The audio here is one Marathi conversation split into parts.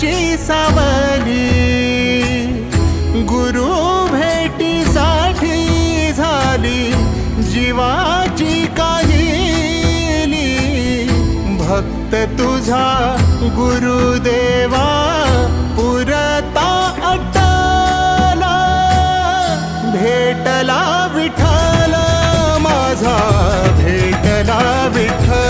ची सावली. गुरु भेटीसाठी झाली जीवाची काहिली. भक्त तुझा गुरुदेवा पुरता अटला. भेटला विठ्ठल माझा भेटला विठ्ठल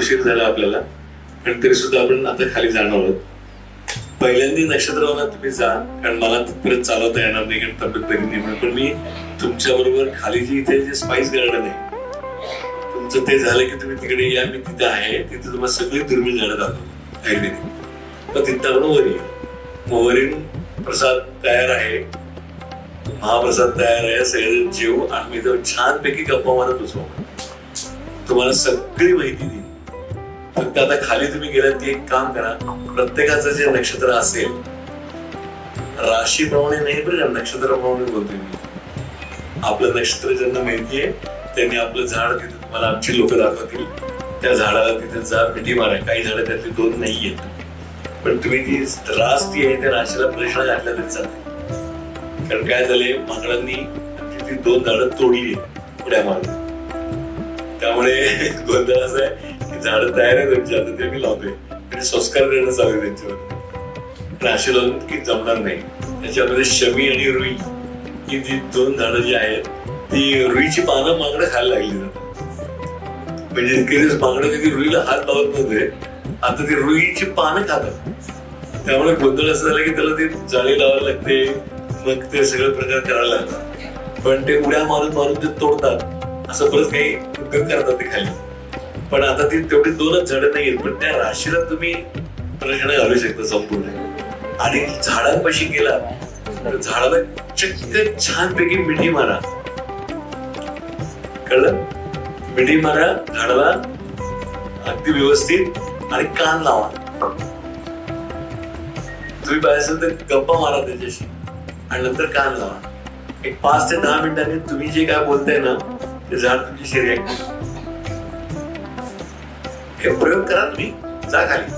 उशीर झाला आपल्याला. पण तरी सुद्धा आपण आता खाली जाणार आहोत. पहिल्यांदा नक्षत्रवनात तुम्ही जा कारण मला तिथपर्यंत चालवता येणार नाही कारण तब्येत बरी नाही म्हणून. पण मी तुमच्या बरोबर खाली जी इथे जे स्पाइस गार्डन आहे तुमचं ते झालं की तुम्ही तिकडे या मी तिथे आहे. तिथे तुम्हाला सगळी दुर्मिळ झाडं दाखवतो. आयुर्वेदिक मग तिथं आपण वरी मग वरील प्रसाद तयार आहे. महाप्रसाद तयार आहे. सगळे जेव आम्ही तर छानपैकी गप्पा मारत बसू. तुम्हाला सगळी माहिती दिली फक्त आता खाली तुम्ही गेलात की एक काम करा. प्रत्येकाचं जे नक्षत्र असेल राशीप्रमाणे नाही बरं का नक्षत्राप्रमाणे बोलतोय मी. आपलं नक्षत्र ज्यांना माहितीये त्यांनी आपलं झाड तिथे तुम्हाला आमची लोक दाखवतील. त्या झाडाला तिथे जा मिठी मारा. काही झाडं त्यातली दोन नाही आहेत पण तुम्ही ती रास ती आहे त्या राशीला प्रश्न घातला तरी चालते कारण काय झालंय माकडांनी ती दोन झाडं तोडली उड्या मारून त्यामुळे गोंधळ असा आहे. झाड तयार आहे त्यांची आता ते मी लावतोय. आणि संस्कार देणं चालू आहे त्यांच्यावर. पण लावून की जमणार नाही. त्याच्यामध्ये शमी आणि रुई ही जी दोन झाडं जी आहेत ती रुईची पानं मागणं खायला लागली जातात. म्हणजे इतके मागणं कधी रुईला हात लावत नव्हते. आता ती रुईची पानं खातात. त्यामुळे गोंधळ असं झालं की त्याला ते जाळी लावायला लागते मग ते सगळं प्रकार करायला लागतात. पण ते उड्या मारून मारून ते तोडतात. असं परत काही करतात ते खाली. पण आता ती तेवढी दोनच झाडं नाही पण त्या राशीला तुम्ही प्रश्न घालू शकता संपूर्ण. आणि झाडांपाशी गेला तर झाडाला चक्क छानपैकी मिठी मारा. कळलं? मिठी मारा झाडाला अगदी व्यवस्थित आणि कान लावा. तुम्ही पाहिजे असेल तर गप्पा मारा त्याच्याशी आणि नंतर कान लावा. एक पाच ते दहा मिनिटांनी तुम्ही जे काय बोलताय ना ते झाड तुमची शरीर हे प्रयोग करा तुम्ही जा खाली.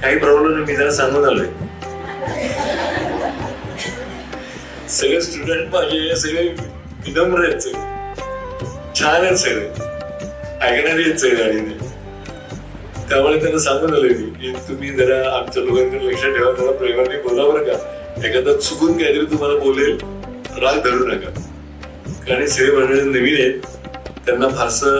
काही प्रॉब्लेम नाही मी जरा सांगून आलोय. सगळे स्टुडंट माझे सगळे विनम्र आहेत सगळे. छान आहेत सगळे. ऐकणारे आहेत सगळे आणि त्यामुळे त्यांना सांगून आलोय मी की तुम्ही जरा आमच्या लोकांकडे लक्ष ठेवा जरा प्रेमाने बोला बरं का. एखादा चुकून काहीतरी तुम्हाला बोलेल राग धरू नका. कारण सगळे मंडळी नवीन आहेत. त्यांना फारसं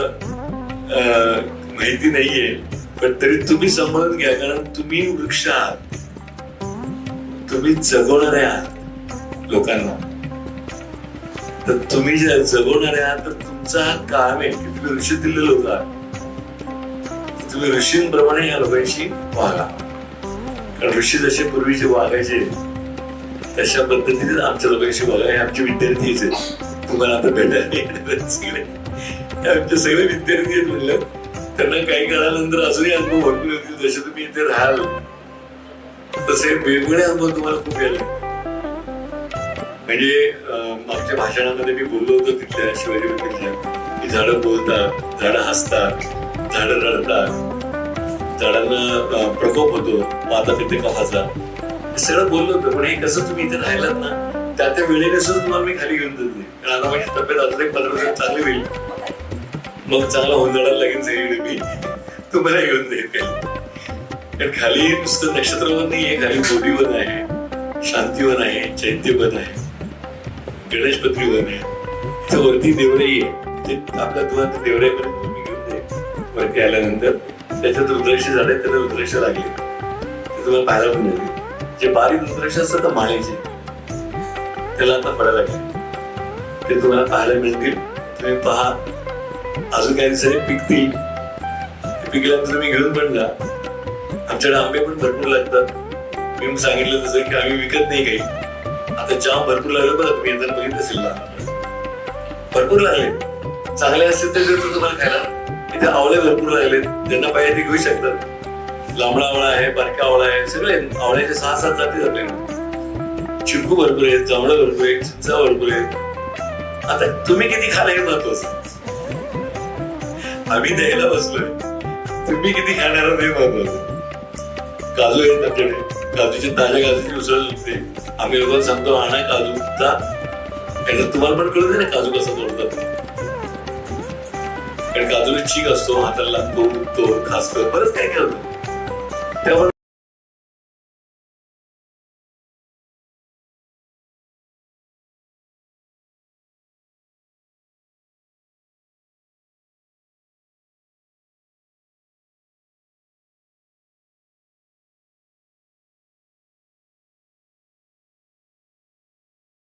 माहिती नाहीये. पण तरी तुम्ही समजून घ्या कारण तुम्ही वृक्ष आहात. तुम्ही जगवणारे आहात लोकांना. तर तुम्ही जे जगवणारे आहात तर तुमचा हा काम आहे. की तुम्ही ऋषी दिले लोक आहात. तुम्ही ऋषींप्रमाणे या लोकांशी वागा. कारण ऋषी जसे पूर्वीचे वागायचे तशा पद्धतीने आमच्या लोकांशी वागा. हे आमचे विद्यार्थीच आहेत. तुम्हाला आता भेटायला सगळे आमचे सगळे विद्यार्थी आहेत म्हणलं. त्यांना काही काळानंतर अजूनही अनुभव भरपूर येतील जसे तुम्ही इथे राहाल तसे वेगवेगळे अनुभव तुम्हाला खूप यायला म्हणजे मागच्या भाषणामध्ये मी बोललो होतो तिथल्या शिवाजी मंदिरच्या की झाडं बोलतात झाडं हसतात झाडं रडतात झाडांना प्रकोप होतो माता पिते कहाचा हे सगळं बोललो होतं पण हे कसं तुम्ही इथे राहिलात ना त्या त्या वेळेने सुद्धा तुम्हाला मी खाली घेऊन जाते. कारण आता माझी तब्येत अजून एक पंधरा दिवस चांगली होईल. मग चांगला होंदळायला लगेच मी. तुम्हाला घेऊन जाईल खाली कारण खाली नुसतं नक्षत्रवन नाहीये खाली बोधीवन आहे. शांतीवन आहे चैत्यवन आहे. गणेशपत्री वन आहे. इथं वरती देवराई आहे. ते आपल्या तुम्हाला देवऱ्यापर्यंत तुम्ही घेऊन जाईल वरती आल्यानंतर त्याच्यात रुद्राक्ष झाले त्याला रुद्राक्ष लागले. ते तुम्हाला पाहायला पण मिळतील जे बारीक रुद्राक्ष असतात तर माळेचे त्याला आता पडायला लागले. ते तुम्हाला पाहायला मिळतील. तुम्ही पहा. अजून काही दिवसांनी पिकतील. पिकल्यानंतर तुम्ही घेऊन पण जा आमच्याकडे आंबे पण भरपूर लागतात. मी सांगितलं तसं की आम्ही विकत नाही काही. आता जाम भरपूर लागलं बघा तुम्ही येताना बघित असेल ना? भरपूर लागले. चांगले असतील तर देतो तुम्हाला खायला. इथे आवळे भरपूर लागले. ज्यांना पाहिजे ते घेऊ शकतात. लांबडा आवळा आहे बारका आवळा आहे सगळे आवळ्याचे सहा सात जाती झाले. चिकू भरपूर आहेत जांभळं भरपूर आहेत चिंचा भरपूर आहेत. आता तुम्ही किती खाला हे महत्वाचं? आम्ही द्यायला बसलोय. तुम्ही किती खाणार महत्वाचं काजू आहेत आपल्याकडे काजूचे ताज्या काजूची उसळ लागते आम्ही लोकांना सांगतो आणा काजू जा. याच्यात तुम्हाला पण कळत ना काजू कसा तोडतात. कारण काजूला चीक असतो हाताला लागतो खास खासतो बरंच काय काय होतं त्यामुळे